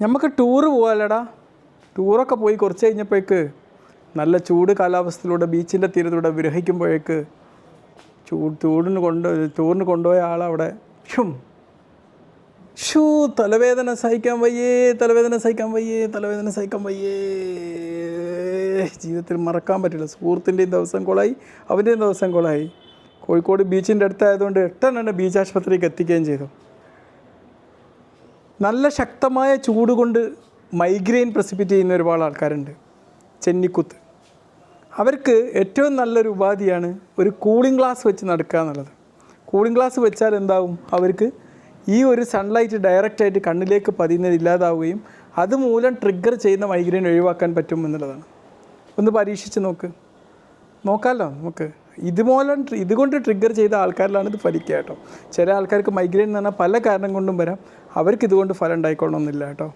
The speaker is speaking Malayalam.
നമുക്ക് ടൂറ് പോകാമല്ലടാ ടൂറൊക്കെ പോയി കുറച്ച് കഴിഞ്ഞപ്പോഴേക്ക് നല്ല ചൂട് കാലാവസ്ഥയിലൂടെ ബീച്ചിന്റെ തീരത്തൂടെ വിരഹിക്കുമ്പോഴേക്ക് ചൂട് ചൂടിന് കൊണ്ട് ടൂറിന് കൊണ്ടുപോയ ആളവിടെ. ഷും ഷൂ തലവേദന സഹിക്കാൻ വയ്യേ തലവേദന സഹിക്കാൻ വയ്യേ തലവേദന സഹിക്കാൻ വയ്യേ. ജീവിതത്തിൽ മറക്കാൻ പറ്റില്ല. സുഹൃത്തിന്റെയും ദിവസം കൊളായി അവന്റെയും ദിവസം കൊളായി. കോഴിക്കോട് ബീച്ചിന്റെ അടുത്തായതുകൊണ്ട് എട്ടെണ്ണം ബീച്ച് ആശുപത്രിക്ക് എത്തിക്കുകയും ചെയ്തു. നല്ല ശക്തമായ ചൂട് കൊണ്ട് മൈഗ്രെയിൻ പ്രസിപ്പിറ്റ് ചെയ്യുന്ന ഒരുപാട് ആൾക്കാരുണ്ട്. ചെന്നിക്കുത്ത്. അവർക്ക് ഏറ്റവും നല്ലൊരു ഉപാധിയാണ് ഒരു കൂളിംഗ് ഗ്ലാസ് വെച്ച് നടക്കുക എന്നുള്ളത്. കൂളിംഗ് ഗ്ലാസ് വെച്ചാൽ എന്താവും? അവർക്ക് ഈ ഒരു സൺലൈറ്റ് ഡയറക്റ്റായിട്ട് കണ്ണിലേക്ക് പതിയുന്നത് ഇല്ലാതാവുകയും അതുമൂലം ട്രിഗർ ചെയ്യുന്ന മൈഗ്രെയിൻ ഒഴിവാക്കാൻ പറ്റും എന്നുള്ളതാണ്. ഒന്ന് പരീക്ഷിച്ച് നോക്ക്. നോക്കാമല്ലോ നമുക്ക്. ഇതുമൂലം ട്രി- ഇതുകൊണ്ട് ട്രിഗർ ചെയ്ത ആൾക്കാരിലാണ് ഇത് ഫലിക്കുക കേട്ടോ. ചില ആൾക്കാർക്ക് മൈഗ്രെയിൻ എന്ന് പറഞ്ഞാൽ പല കാരണം കൊണ്ടും വരാം. അവർക്ക് ഇതുകൊണ്ട് ഫലം ഉണ്ടായിക്കൊള്ളണമെന്നില്ല കേട്ടോ.